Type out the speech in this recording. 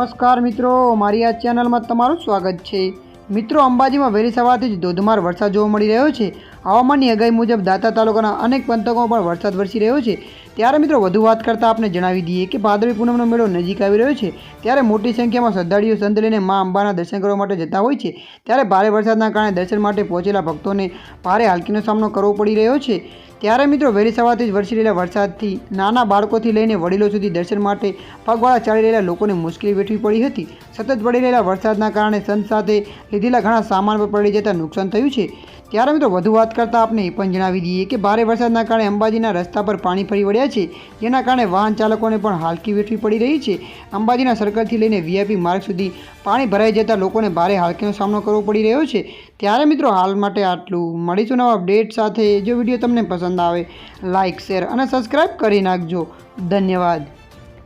નમસ્કાર મિત્રો, મારી આ ચેનલમાં તમારું સ્વાગત છે. મિત્રો, અંબાજીમાં વહેલી સવારથી જ ધોધમાર વરસાદ જોવા મળી રહ્યો છે. હવામાનની આગાહી મુજબ દાતા તાલુકાના અનેક પંથકોમાં પણ વરસાદ વરસી રહ્યો છે. ત્યારે મિત્રો, વધુ વાત કરતાં આપણે જણાવી દઈએ કે ભાદરવી પૂનમનો મેળો નજીક આવી રહ્યો છે. ત્યારે મોટી સંખ્યામાં શ્રદ્ધાળુઓ સંત લઈને મા અંબાના દર્શન કરવા માટે જતા હોય છે. ત્યારે ભારે વરસાદના કારણે દર્શન માટે પહોંચેલા ભક્તોને ભારે હાલકીનો સામનો કરવો પડી રહ્યો છે. ત્યારે મિત્રો વહેલી સવારથી જ વરસી રહેલા વરસાદથી નાના બાળકોથી લઈને વડીલો સુધી દર્શન માટે પગવાળા ચાલી રહેલા લોકોને મુશ્કેલી વેઠવી પડી હતી. સતત પડી રહેલા વરસાદના કારણે સંત સાથે લીધેલા ઘણા સામાન પર પડી જતાં નુકસાન થયું છે. ત્યારે મિત્રો વધુ વાત કરતાં આપને એ પણ જણાવી દઈએ કે ભારે વરસાદના કારણે અંબાજીના રસ્તા પર પાણી ફરી વળ્યા છે, જેના કારણે વાહન ચાલકોને પણ હાલકી વેઠવી પડી રહી છે. અંબાજીના સર્કલથી લઈને વીઆઈપી માર્ગ સુધી પાણી ભરાઈ જતાં લોકોને ભારે હાલકીનો સામનો કરવો પડી રહ્યો છે. ત્યારે મિત્રો હાલ માટે આટલું. મળીશું નવા અપડેટ સાથે. જો વીડિયો તમને પસંદ આવે લાઇક શેર અને સબસ્ક્રાઈબ કરી નાખજો. ધન્યવાદ.